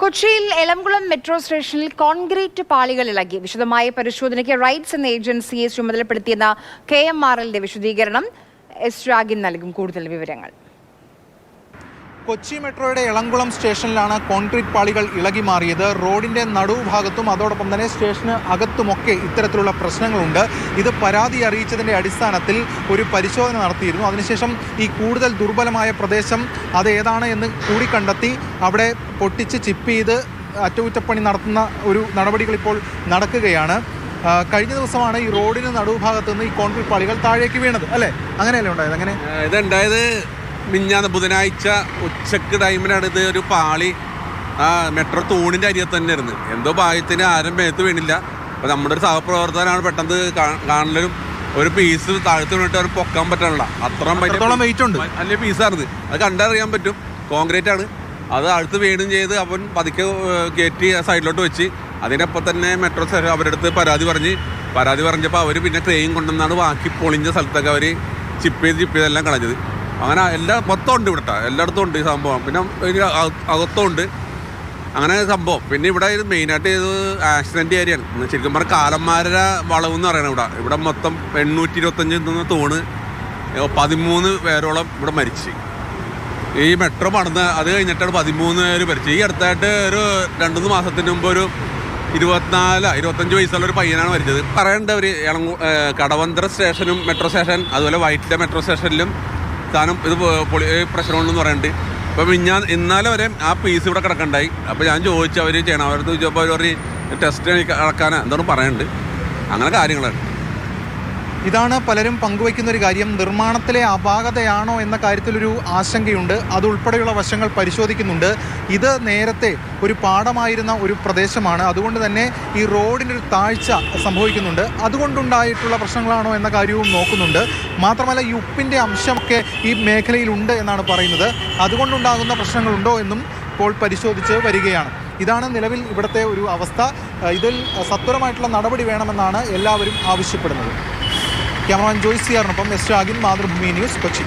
കൊച്ചിയിൽ എളംകുളം മെട്രോ സ്റ്റേഷനിൽ കോൺക്രീറ്റ് പാളികൾ ഇളകി. വിശദമായ പരിശോധനയ്ക്ക് റൈറ്റ്സ് എന്ന ഏജൻസിയെ ചുമതലപ്പെടുത്തിയെന്ന കെ എം ആർ എല്ലിന്റെ വിശദീകരണം. എസ് രാഗിൻ നൽകും കൂടുതൽ വിവരങ്ങൾ. കൊച്ചി മെട്രോയുടെ ഇളംകുളം സ്റ്റേഷനിലാണ് കോൺക്രീറ്റ് പാളികൾ ഇളകി മാറിയത്. റോഡിന്റെ നടുഭാഗത്തും അതോടൊപ്പം തന്നെ സ്റ്റേഷന് അകത്തുമൊക്കെ ഇത്തരത്തിലുള്ള പ്രശ്നങ്ങളുണ്ട്. ഇത് പരാതി അറിയിച്ചതിന്റെ അടിസ്ഥാനത്തിൽ ഒരു പരിശോധന നടത്തിയിരുന്നു. അതിനുശേഷം ഈ കൂടുതൽ ദുർബലമായ പ്രദേശം അത് ഏതാണ് എന്ന് കൂടി കണ്ടെത്തി അവിടെ പൊട്ടിച്ച് ചിപ്പ് ചെയ്ത് അറ്റകുറ്റപ്പണി നടത്തുന്ന ഒരു നടപടികൾ ഇപ്പോൾ നടക്കുകയാണ്. കഴിഞ്ഞ ദിവസമാണ് ഈ റോഡിന് നടുവുഭാഗത്ത് നിന്ന് ഈ കോൺക്രീറ്റ് പാളികൾ താഴേക്ക് വീണത്. അല്ലേ? അങ്ങനെയല്ലേ ഉണ്ടായത്? അങ്ങനെ? ഇതുണ്ടായത് മിഞ്ഞാന്ന് ബുധനാഴ്ച ഉച്ചയ്ക്ക് ടൈമിലാണ് ഇത് ഒരു പാളി ആ മെട്രോ തൂണിന്റെ അരിയത്ത് തന്നെ ഇരുന്ന് എന്തോ ഭാഗ്യത്തിന് ആരും മേത്ത് വീണില്ല. അപ്പോൾ നമ്മുടെ ഒരു സഹപ്രവർത്തകനാണ് പെട്ടെന്ന് കാണലും ഒരു പീസ് താഴ്ത്തു വീണിട്ട് അവർ പൊക്കാൻ പറ്റണില്ല അത്രയും വെയിറ്റ് ഉണ്ട്. വലിയ പീസാണിത് അത് കണ്ടറിയാൻ പറ്റും. കോൺക്രീറ്റ് ആണ്. അത് അടുത്ത് വീണും ചെയ്ത് അവൻ പതുക്കെ കയറ്റി സൈഡിലോട്ട് വെച്ച് അതിനപ്പം തന്നെ മെട്രോ സ്റ്റേഷൻ അവരുടെ അടുത്ത് പരാതി പറഞ്ഞ്. പരാതി പറഞ്ഞപ്പോൾ അവർ പിന്നെ ക്രെയിൻ കൊണ്ടുവന്നാണ് ബാക്കി പൊളിഞ്ഞ സ്ഥലത്തൊക്കെ അവർ ചിപ്പ് ചെയ്ത് ചിപ്പ് ചെയ്തെല്ലാം കളഞ്ഞത്. അങ്ങനെ എല്ലാ മൊത്തം ഉണ്ട് ഇവിടെ എല്ലായിടത്തും ഉണ്ട് ഈ സംഭവം. പിന്നെ ഇതിന് അക- അകത്തും ഉണ്ട്. അങ്ങനെ സംഭവം. പിന്നെ ഇവിടെ ഇത് മെയിനായിട്ട് ഇത് ആക്സിഡന്റ് ഏരിയയാണ്. ശരിക്കും പറഞ്ഞാൽ കാലന്മാരുടെ വളവ് എന്ന് പറയുന്നത് ഇവിടെ. ഇവിടെ മൊത്തം എണ്ണൂറ്റി ഇരുപത്തഞ്ച് നിന്ന് തോണ് പതിമൂന്ന് പേരോളം ഇവിടെ മരിച്ചു. ഈ മെട്രോ പണിത് അത് കഴിഞ്ഞിട്ടാണ് പതിമൂന്ന് പേര് മരിച്ചു. ഈ അടുത്തായിട്ട് ഒരു രണ്ട് മൂന്ന് മാസത്തിന് മുമ്പ് ഒരു ഇരുപത്തിനാല് ഇരുപത്തഞ്ച് വയസ്സുള്ള ഒരു പയ്യനാണ് മരിച്ചത്. പറയേണ്ട ഒരു കടവന്തര സ്റ്റേഷനും മെട്രോ സ്റ്റേഷൻ അതുപോലെ വൈറ്റിലെ മെട്രോ സ്റ്റേഷനിലും സാധനം ഇത് പൊളി പ്രശ്നമുണ്ടെന്ന് പറയുന്നുണ്ട് അപ്പം ഞാൻ ഇന്നാലെ വരെ ആ പീസ് ഇവിടെ കിടക്കണ്ടായി. അപ്പോൾ ഞാൻ ചോദിച്ചു അവർ ചെയ്യണം. അവരടുത്ത് ചോദിച്ചപ്പോൾ അവർ ടെസ്റ്റ് അടക്കാനാ എന്താണ് പറയുന്നുണ്ട് അങ്ങനെ കാര്യങ്ങളാണ് ഇതാണ് പലരും പങ്കുവയ്ക്കുന്ന ഒരു കാര്യം. നിർമ്മാണത്തിലെ അപാകതയാണോ എന്ന കാര്യത്തിലൊരു ആശങ്കയുണ്ട്. അതുൾപ്പെടെയുള്ള വശങ്ങൾ പരിശോധിക്കുന്നുണ്ട്. ഇത് നേരത്തെ ഒരു പാടമായിരുന്ന ഒരു പ്രദേശമാണ്. അതുകൊണ്ട് തന്നെ ഈ റോഡിനൊരു താഴ്ച സംഭവിക്കുന്നുണ്ട്. അതുകൊണ്ടുണ്ടായിട്ടുള്ള പ്രശ്നങ്ങളാണോ എന്ന കാര്യവും നോക്കുന്നുണ്ട്. മാത്രമല്ല ഈ ഉപ്പിന്റെ അംശമൊക്കെ ഈ മേഖലയിലുണ്ട് എന്നാണ് പറയുന്നത്. അതുകൊണ്ടുണ്ടാകുന്ന പ്രശ്നങ്ങളുണ്ടോ എന്നും ഇപ്പോൾ പരിശോധിച്ച് വരികയാണ്. ഇതാണ് നിലവിൽ ഇവിടുത്തെ ഒരു അവസ്ഥ. ഇതിൽ സത്വരമായിട്ടുള്ള നടപടി വേണമെന്നാണ് എല്ലാവരും ആവശ്യപ്പെടുന്നത്. ക്യാമറമാൻ ജോയ്സിയാറിനൊപ്പം എസ് രാഗിൻ മാതൃഭൂമി ന്യൂസ് കൊച്ചി.